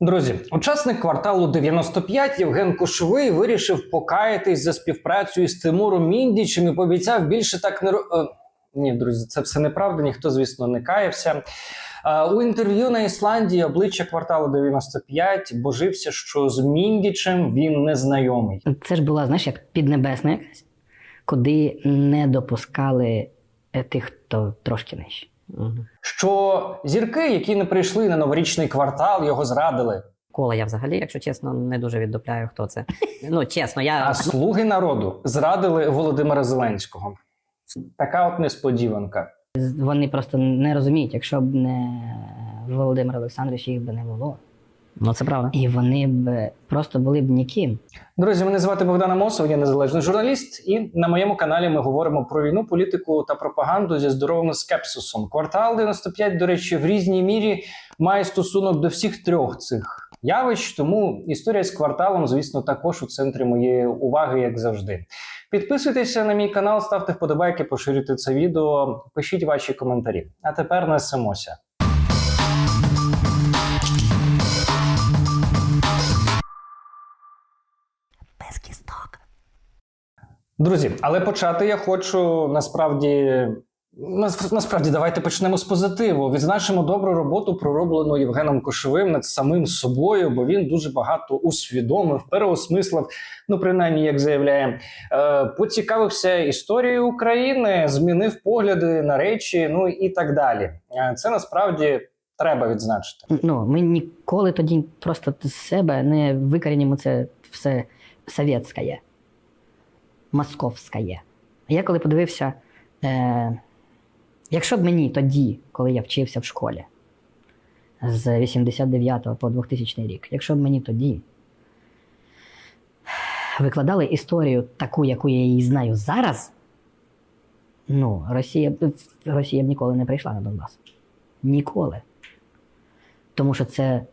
Друзі, учасник кварталу 95 Євген Кошовий вирішив покаятись за співпрацю із Тимуром Міндічем і пообіцяв більше так не е, Ні, друзі, це все неправда. Ніхто, звісно, не каявся. Е, У інтерв'ю на Ісландії обличчя кварталу 95 божився, що з Міндічем він не знайомий. Це ж була, знаєш, як піднебесна якась, куди не допускали е, тих, хто трошки нижче. Що зірки, які не прийшли на новорічний квартал, його зрадили. Кола я взагалі, якщо чесно, не дуже віддупляю, хто це. Ну, чесно, я А слуги народу зрадили Володимира Зеленського. Така от несподіванка. Вони просто не розуміють, якщо б не Володимир Олександрович, їх би не було. Ну це правда. І вони б просто були б ніким. Друзі, мене звати Богдана Мосов, я незалежний журналіст, і на моєму каналі ми говоримо про війну, політику та пропаганду зі здоровим скепсисом. Квартал 95, до речі, в різній мірі має стосунок до всіх трьох цих явищ. Тому історія з кварталом, звісно, також у центрі моєї уваги, як завжди. Підписуйтеся на мій канал, ставте вподобайки, поширюйте це відео, пишіть ваші коментарі. А тепер несемося. Без кісток. Друзі, але почати я хочу насправді. Насправді, давайте почнемо з позитиву. Відзначимо добру роботу, пророблену Євгеном Кошовим над самим собою, бо він дуже багато усвідомив, переосмислив, ну принаймні, як заявляє, е, поцікавився історією України, змінив погляди на речі, ну і так далі. Е, Це насправді треба відзначити. Ну, ми ніколи тоді просто з себе не викорінимо це все совєтське, московське. Я коли подивився, е, якщо б мені тоді, коли я вчився в школі, з 89 по 2000 рік, якщо б мені тоді викладали історію таку, яку я її знаю зараз, ну, Росія, Росія б ніколи не прийшла на Донбас. Ніколи. Тому що це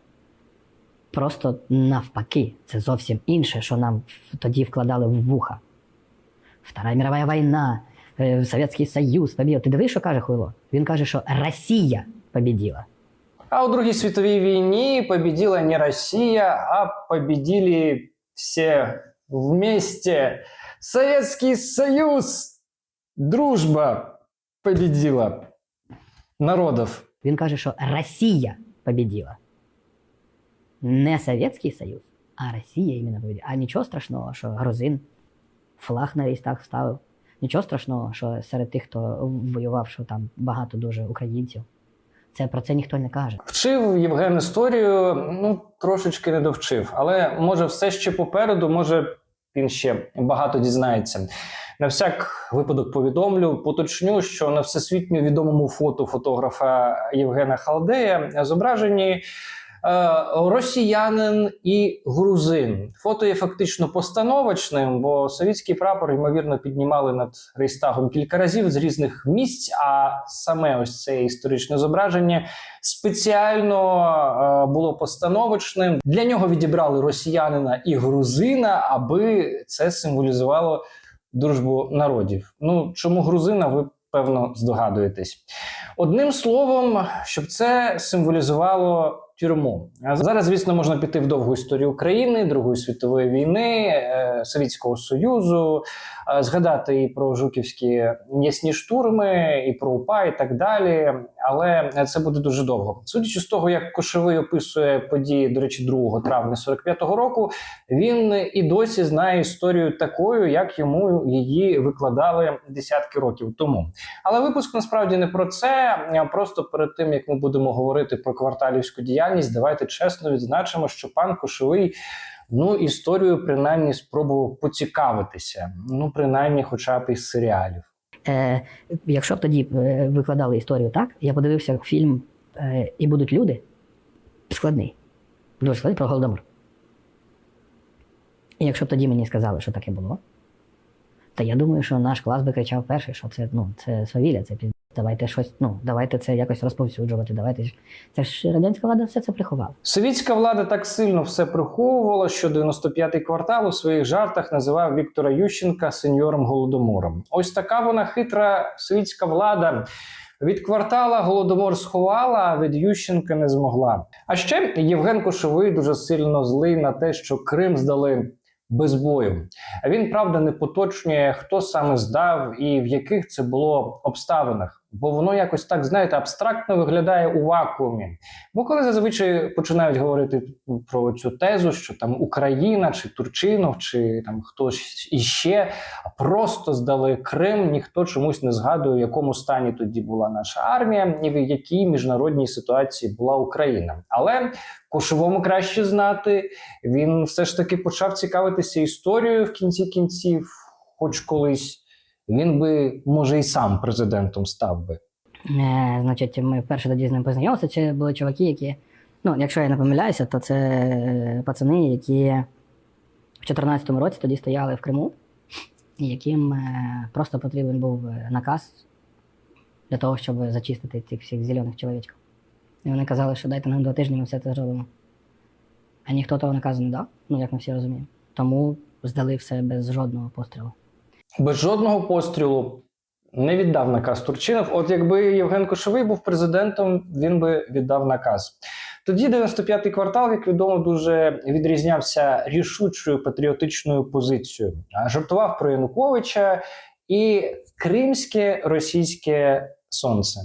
просто навпаки, це зовсім інше, що нам тоді вкладали в вуха. Вторая мировая війна, е, Совєтський Союз побідів. Ти дивиш, що каже Хуйло? Він каже, що Росія побіділа. А у Другій світовій війні победила не Росія, а победили все вместе. Советский Союз, дружба победила народов. Він каже, що Росія побіділа. Не Совєтський Союз, а Росія іменно побіділа. А нічого страшного, що грузин флаг на рейстах вставив. Нічого страшного, що серед тих, хто воював, що там багато дуже українців. Це про це ніхто не каже. Вчив Євген історію, ну трошечки не довчив, але може все ще попереду, може він ще багато дізнається. На всяк випадок повідомлю, поточню, що на всесвітньо відомому фото фотографа Євгена Халдея зображені росіянин і грузин. Фото є фактично постановочним, бо совітський прапор ймовірно піднімали над Рейстагом кілька разів з різних місць. А саме ось це історичне зображення спеціально е, було постановочним. Для нього відібрали росіянина і грузина, аби це символізувало дружбу народів. Ну чому грузина? Ви певно здогадуєтесь. Одним словом, щоб це символізувало тюрму. А зараз, звісно, можна піти в довгу історію України, Другої світової війни, Совітського Совєтського Союзу, е, згадати і про жуківські м'ясні штурми, і про УПА, і так далі. Але це буде дуже довго. Судячи з того, як Кошовий описує події, до речі, 2 травня 45-го року, він і досі знає історію такою, як йому її викладали десятки років тому. Але випуск насправді не про це. Просто перед тим як ми будемо говорити про кварталівську діяльність, давайте чесно відзначимо, що пан Кошовий. Ну, історію принаймні спробував поцікавитися. Ну, принаймні, хоча б із серіалів. Е, якщо б тоді е, викладали історію так, я подивився фільм е, І будуть люди складний. Дуже складний про Голодомор. І якщо б тоді мені сказали, що таке було, то я думаю, що наш клас би кричав перший, що це, ну, це свавілля, це пізд... Давайте щось, ну, давайте це якось розповсюджувати. Давайте. Це ж радянська влада все це приховала. Совітська влада так сильно все приховувала, що 95-й квартал у своїх жартах називав Віктора Ющенка сеньором Голодомором. Ось така вона хитра совітська влада. Від квартала голодомор сховала, а від Ющенка не змогла. А ще Євген Кошовий дуже сильно злий на те, що Крим здали без бою. Він правда не поточнює, хто саме здав і в яких це було обставинах. Бо воно якось так, знаєте, абстрактно виглядає у вакуумі. Бо коли зазвичай починають говорити про цю тезу, що там Україна чи Турчинов, чи там хтось іще просто здали Крим, ніхто чомусь не згадує, в якому стані тоді була наша армія, і в якій міжнародній ситуації була Україна. Але Кошовому краще знати. Він все ж таки почав цікавитися історією в кінці кінців, хоч колись. Він би, може, і сам президентом став би. Е, значить, ми вперше тоді з ним познайомилися. Це були чуваки, які. Ну, якщо я не помиляюся, то це е, пацани, які в 2014 році тоді стояли в Криму, яким е, просто потрібен був е, наказ для того, щоб зачистити цих всіх зелених чоловічків. І вони казали, що дайте нам два тижні, ми все це зробимо. А ніхто того наказу не дав, ну як ми всі розуміємо. Тому здали все без жодного пострілу. Без жодного пострілу не віддав наказ Турчинов. От якби Євген Кошовий був президентом, він би віддав наказ. Тоді 95-й квартал, як відомо, дуже відрізнявся рішучою патріотичною позицією. Жартував про Януковича і кримське російське сонце.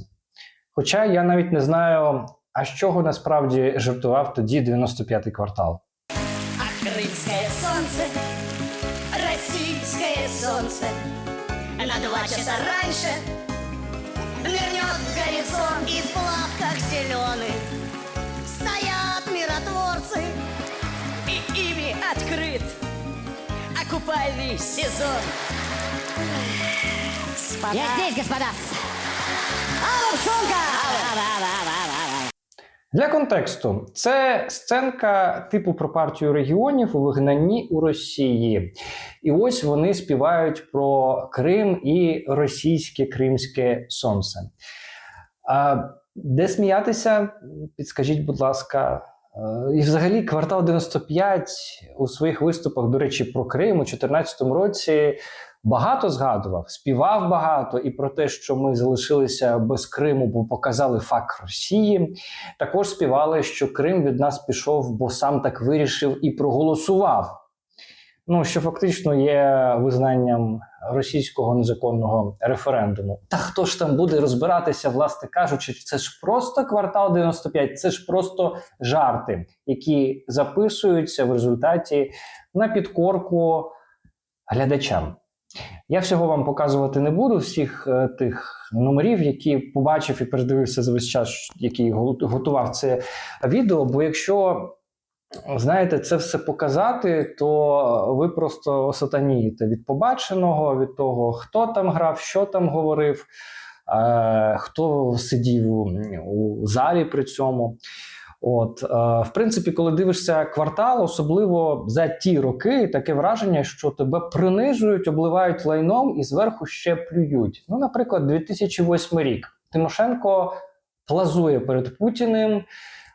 Хоча я навіть не знаю, а з чого насправді жартував тоді 95-й квартал. Раньше нырнет в горизонт И в плавках зеленых стоят миротворцы И ими открыт окупальный сезон Господа. Я здесь, господа. Алло, Шонка! Для контексту, це сценка типу про партію регіонів у вигнанні у Росії. І ось вони співають про Крим і російське кримське сонце. А, де сміятися? Підскажіть, будь ласка. І взагалі квартал 95 у своїх виступах, до речі, про Крим у 2014 році багато згадував, співав багато і про те, що ми залишилися без Криму, бо показали факт Росії. Також співали, що Крим від нас пішов, бо сам так вирішив і проголосував. Ну, що фактично є визнанням російського незаконного референдуму. Та хто ж там буде розбиратися, власне кажучи, це ж просто квартал 95, це ж просто жарти, які записуються в результаті на підкорку глядачам. Я всього вам показувати не буду, всіх е, тих номерів, які побачив і передивився за весь час, який го- готував це відео. Бо якщо знаєте, це все показати, то ви просто осатанієте від побаченого, від того, хто там грав, що там говорив, е, хто сидів у залі при цьому. От, е, в принципі, коли дивишся квартал, особливо за ті роки, таке враження, що тебе принижують, обливають лайном і зверху ще плюють. Ну, наприклад, 2008 рік. Тимошенко плазує перед Путіним,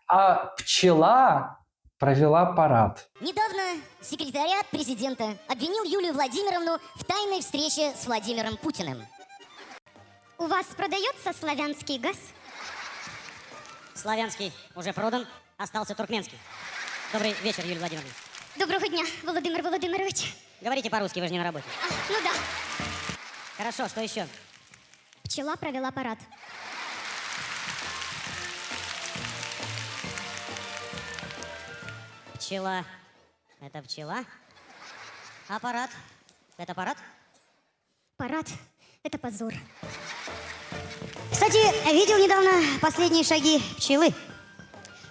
а пчела провела парад. Недавно секретариат президента обвинил Юлию Владимировну в тайной встрече с Владимиром Путиным. У вас продается славянский газ? Славянский уже продан, остался туркменский. Добрый вечер, Юлия Владимировна. Доброго дня, Володимир Володимирович. Говорите по-русски, вы же не на работе. А, ну да, Хорошо, что еще? пчела провела парад. Пчела. Это пчела? Аппарат. Это аппарат? Парад – это позор. Кстати, видел недавно последние шаги пчелы.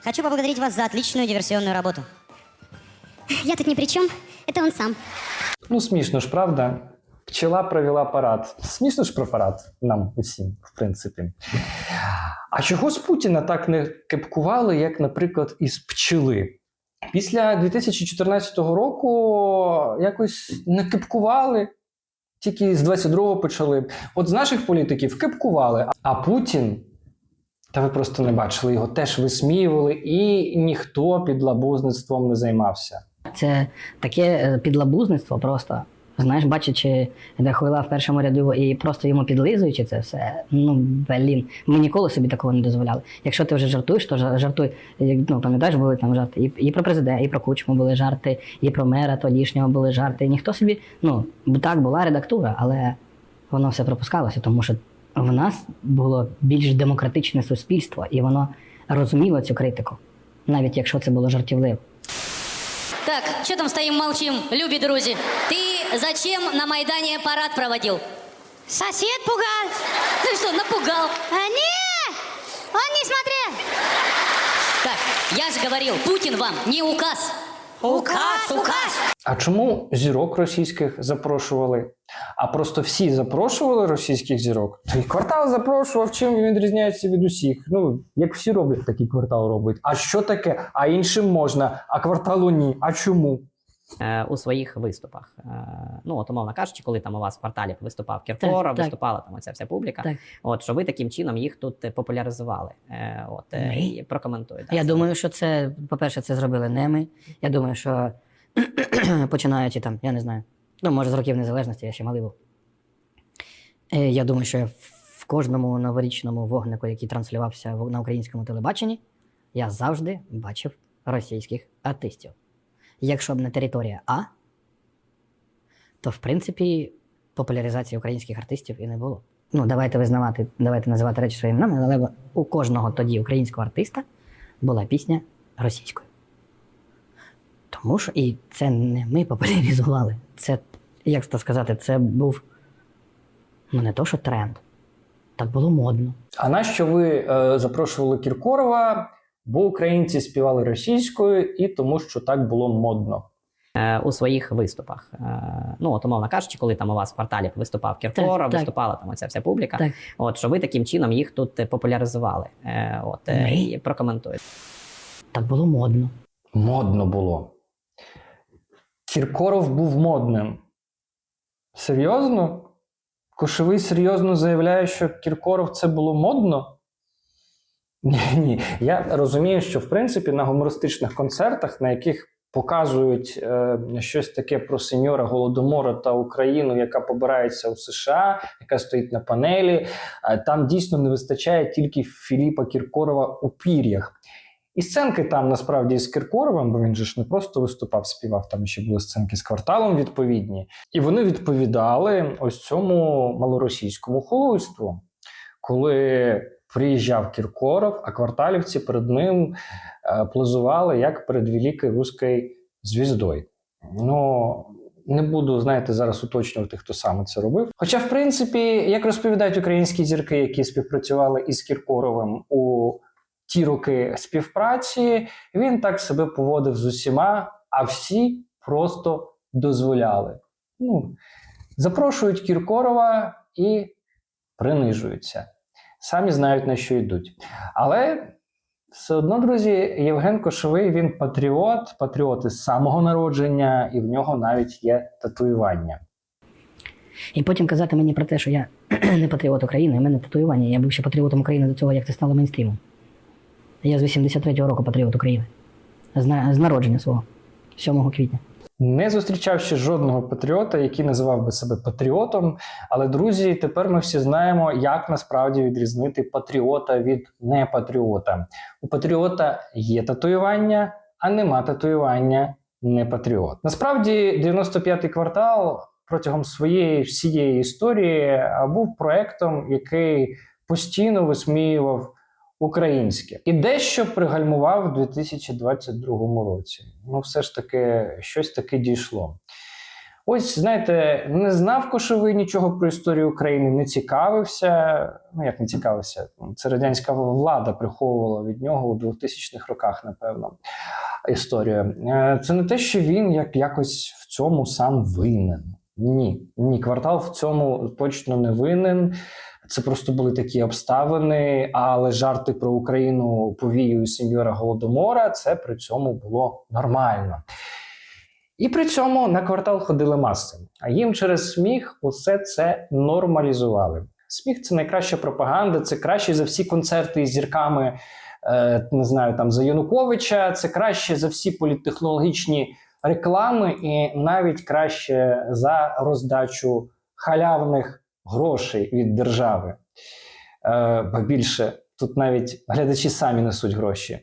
Хочу поблагодарить вас за отличную диверсионную работу. Я тут ни при чем, это он сам. Ну, смішно ж, правда? Пчела провела парад. Смішно ж про парад нам усім, в принципі. А чого з Путіна так не кепкували, як, наприклад, із пчели? Після 2014 року якось не кепкували, тільки з 22-го почали. От з наших політиків кепкували, а Путін. Та ви просто не бачили, його теж висміювали, і ніхто підлабузництвом не займався. Це таке е, підлабузництво просто. Знаєш, бачачи, де хуйла в першому ряду і просто йому підлизуючи це все, ну блін, ми ніколи собі такого не дозволяли. Якщо ти вже жартуєш, то жартуй. Ну, пам'ятаєш, були там жарти. І, і про президента, і про кучму були жарти, і про мера тодішнього були жарти. Ніхто собі, ну, так, була редактура, але воно все пропускалося, тому що в нас було більш демократичне суспільство, і воно розуміло цю критику, навіть якщо це було жартівливо. Так, что там стоим, молчим, люби друзі. Ты зачем на Майдане парад проводил? Сосед пугал. Ты что, напугал? А, не! Он не смотрел. Так, я же говорил, Путин вам не указ. Указ, указ. А чому зірок російських запрошували? А просто всі запрошували російських зірок. Та й квартал запрошував, чим він відрізняється від усіх. Ну, як всі роблять, такий квартал робить. А що таке? А іншим можна, а кварталу ні. А чому? Е, у своїх виступах. Е, Ну, от, умовно кажучи, коли там у вас в кварталі виступав так. виступала там оця вся публіка. Так. От що ви таким чином їх тут е, популяризували. От Ми? і прокоментуйте. Я думаю, що це, по-перше, це зробили не ми. Я думаю, що починаючи там, я не знаю, ну, може, з років незалежності, я ще малий був. Я думаю, що в кожному новорічному вогнику, який транслювався на українському телебаченні, я завжди бачив російських артистів. Якщо б не територія А, то в принципі популяризації українських артистів і не було. Ну, давайте визнавати, давайте називати речі своїми іменами, але у кожного тоді українського артиста була пісня російською. Тому що і це не ми популяризували. Це, як то сказати, це був ну не то, що тренд. Так було модно. А нащо ви е, запрошували Кіркорова? Бо українці співали російською і тому, що так було модно. Е, У своїх виступах. Е, Ну, от, умовно кажучи, коли там у вас в кварталі виступав так. виступала там оця вся публіка. Так. От що ви таким чином їх тут е, популяризували. От Ми? і прокоментуйте. Так було модно. Модно було. Кіркоров був модним. Серйозно? Кошовий серйозно заявляє, що Кіркоров це було модно? Ні, ні. Я розумію, що в принципі на гумористичних концертах, на яких показують е, щось таке про сеньора Голодомора та Україну, яка побирається у США, яка стоїть на панелі, е, там дійсно не вистачає тільки Філіпа Кіркорова у пір'ях. І сценки там насправді з Кіркоровим, бо він же ж не просто виступав, співав, там ще були сценки з кварталом відповідні. І вони відповідали ось цьому малоросійському хулуйству, коли приїжджав Кіркоров, а кварталівці перед ним е, плазували як перед великою руською звіздою. Ну, не буду, знаєте, зараз уточнювати, хто саме це робив. Хоча, в принципі, як розповідають українські зірки, які співпрацювали із Кіркоровим у ті роки співпраці, він так себе поводив з усіма, а всі просто дозволяли. Ну, запрошують Кіркорова і принижуються. Самі знають, на що йдуть. Але все одно, друзі, Євген Кошовий він патріот, патріот із самого народження, і в нього навіть є татуювання. І потім казати мені про те, що я не патріот України, у мене татуювання. Я був ще патріотом України до цього, як це стало мейнстрімом. Я з 83-го року патріот України. З народження свого, 7 квітня. Не зустрічав ще жодного патріота, який називав би себе патріотом. Але, друзі, тепер ми всі знаємо, як насправді відрізнити патріота від непатріота. У патріота є татуювання, а нема татуювання не патріот. Насправді, 95-й квартал протягом своєї всієї історії був проектом, який постійно висміював українське і дещо пригальмував у 2022 році. Ну, все ж таки, щось таке дійшло. Ось, знаєте, не знав Кошовий нічого про історію України, не цікавився. Ну, як не цікавився, це радянська влада приховувала від нього у 2000-х роках, напевно, історію. Е, Це не те, що він як якось в цьому сам винен. Ні, ні, квартал в цьому точно не винен. Це просто були такі обставини, але жарти про Україну повією сеньора Голодомора це при цьому було нормально. І при цьому на квартал ходили маси. А їм через сміх усе це нормалізували. Сміх це найкраща пропаганда, це краще за всі концерти із зірками, е, не знаю, там за Януковича, це краще за всі політтехнологічні реклами і навіть краще за роздачу халявних грошей від держави. Е, більше, тут навіть глядачі самі несуть гроші.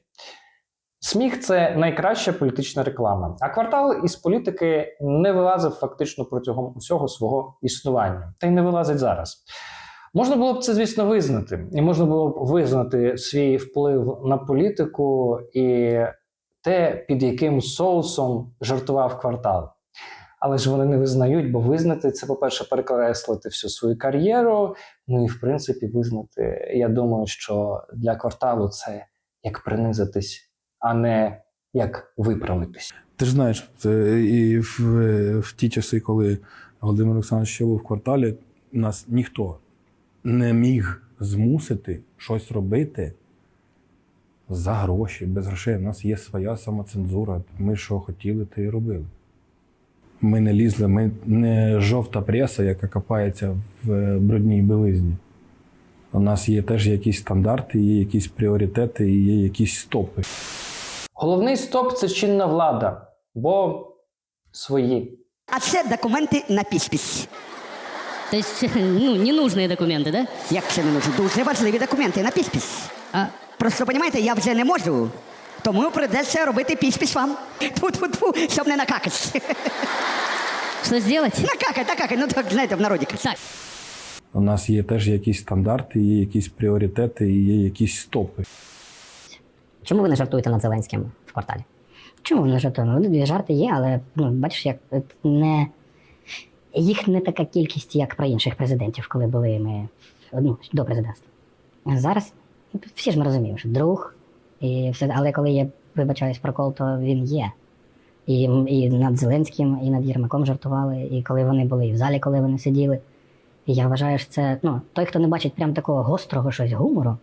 Сміх це найкраща політична реклама. А квартал із політики не вилазив фактично протягом усього свого існування, та й не вилазить зараз. Можна було б це, звісно, визнати, і можна було б визнати свій вплив на політику і те, під яким соусом жартував квартал. Але ж вони не визнають, бо визнати це, по-перше, перекреслити всю свою кар'єру. Ну і в принципі, визнати, я думаю, що для кварталу це як принизитись, а не як виправитись. Ти ж знаєш, і в, в ті часи, коли Володимир Олександрович ще був в кварталі, нас ніхто не міг змусити щось робити за гроші, без грошей. У нас є своя самоцензура. Ми що хотіли, те і робили. Ми не лізли, ми не жовта преса, яка копається в брудній білизні. У нас є теж якісь стандарти, є якісь пріоритети, і є якісь стопи. Головний стоп це чинна влада, бо свої. А це документи на підпис. То есть, ну, ненужные документы, да? Як це не нужно? Дуже важливі документи на підпис. А Просто розумієте, я вже не можу. Тому прийдеться робити підпис вам. Тьфу-тьфу-тьфу, щоб не накакать. что сделать? Накакать, накакать, ну так знаєте, в народі. Так, У нас є теж якісь стандарти, є якісь пріоритети, і є якісь стопи. Чому ви не жартуєте над Зеленським в кварталі? Чому не жартуємо? Ну, жарти є, але ну, бачиш, як от не. Їх не така кількість, як про інших президентів, коли були ми ну, до президентства. Зараз всі ж ми розуміємо, що друг, і все, але коли є, вибачаюсь, прокол, то він є. І, і над Зеленським, і над Єрмаком жартували, і коли вони були, і в залі, коли вони сиділи. І я вважаю, що це ну, той, хто не бачить прям такого гострого щось гумору,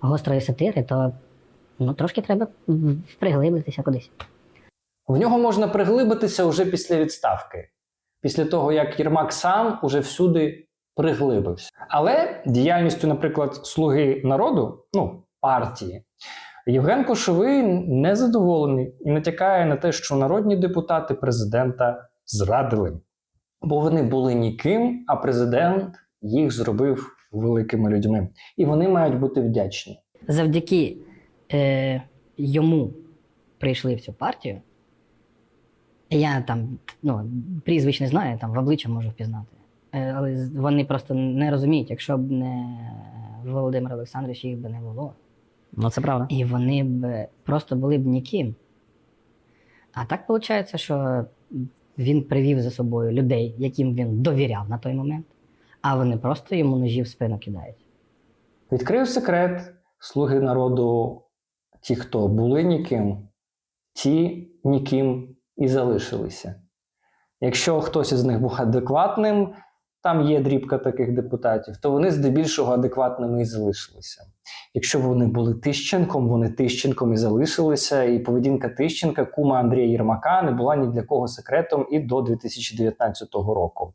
гострої сатири, то ну, трошки треба приглибитися кудись. В нього можна приглибитися уже після відставки, після того, як Єрмак сам уже всюди приглибився. Але діяльністю, наприклад, слуги народу, ну, партії, Євген Кошовий не задоволений і натякає на те, що народні депутати президента зрадили, бо вони були ніким, а президент їх зробив великими людьми. І вони мають бути вдячні. Завдяки е, йому прийшли в цю партію. Я там ну, прізвищ не знаю, там в обличчя можу впізнати. Е, але вони просто не розуміють, якщо б не Володимир Олександрович, їх би не було. Ну, це правда. І вони б просто були б ніким. А так виходить, що він привів за собою людей, яким він довіряв на той момент, а вони просто йому ножі в спину кидають. Відкрив секрет слуги народу, ті, хто були ніким, ті ніким і залишилися. Якщо хтось із них був адекватним, там є дрібка таких депутатів, то вони здебільшого адекватними і залишилися. Якщо вони були Тищенком, вони Тищенком і залишилися, і поведінка Тищенка, кума Андрія Єрмака, не була ні для кого секретом і до 2019 року.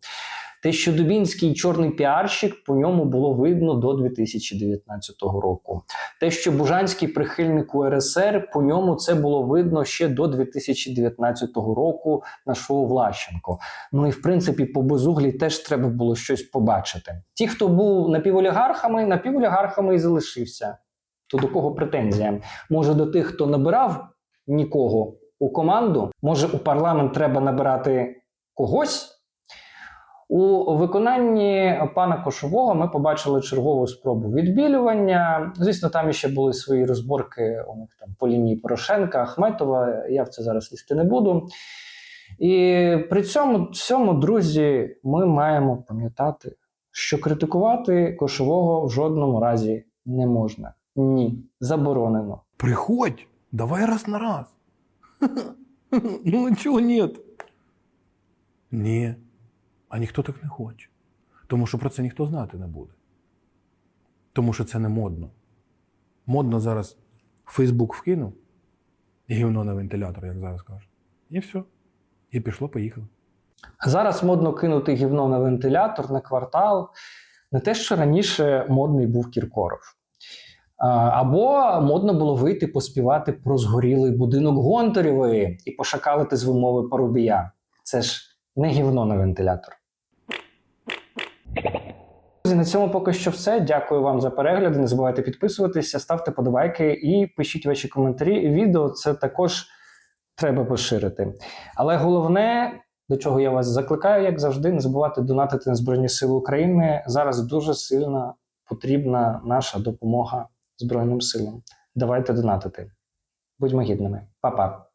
Те, що Дубінський чорний піарщик, по ньому було видно до 2019 року. Те, що Бужанський прихильник УРСР, по ньому це було видно ще до 2019 року на шоу Влащенко. Ну і в принципі, по безуглі теж треба було щось побачити. Ті, хто був напіволігархами, напіволігархами і залишився. То до кого претензія? Може, до тих, хто набирав нікого у команду? Може, у парламент треба набирати когось? У виконанні пана Кошового ми побачили чергову спробу відбілювання. Звісно, там ще були свої розборки у них там по лінії Порошенка, Ахметова. Я в це зараз лізти не буду. І при цьому всьому, друзі, ми маємо пам'ятати, що критикувати Кошового в жодному разі не можна. Ні, заборонено. Приходь, давай раз на раз. Ну, чого ні? Ні. А ніхто так не хоче. Тому що про це ніхто знати не буде. Тому що це не модно. Модно зараз Фейсбук вкинув гівно на вентилятор, як зараз кажуть. І все. І пішло, поїхало. Зараз модно кинути гівно на вентилятор, на квартал. Не те, що раніше модний був Кіркоров. Або модно було вийти поспівати про згорілий будинок Гонтарєвої і пошакалити з вимови Парубія. Це ж не гівно на вентилятор. На цьому поки що все. Дякую вам за перегляд. Не забувайте підписуватися, ставте подобайки і пишіть ваші коментарі. Відео це також треба поширити. Але головне, до чого я вас закликаю, як завжди, не забувайте донатити на Збройні Сили України. Зараз дуже сильно потрібна наша допомога Збройним силам. Давайте донатити. Будьмо гідними. Па-па.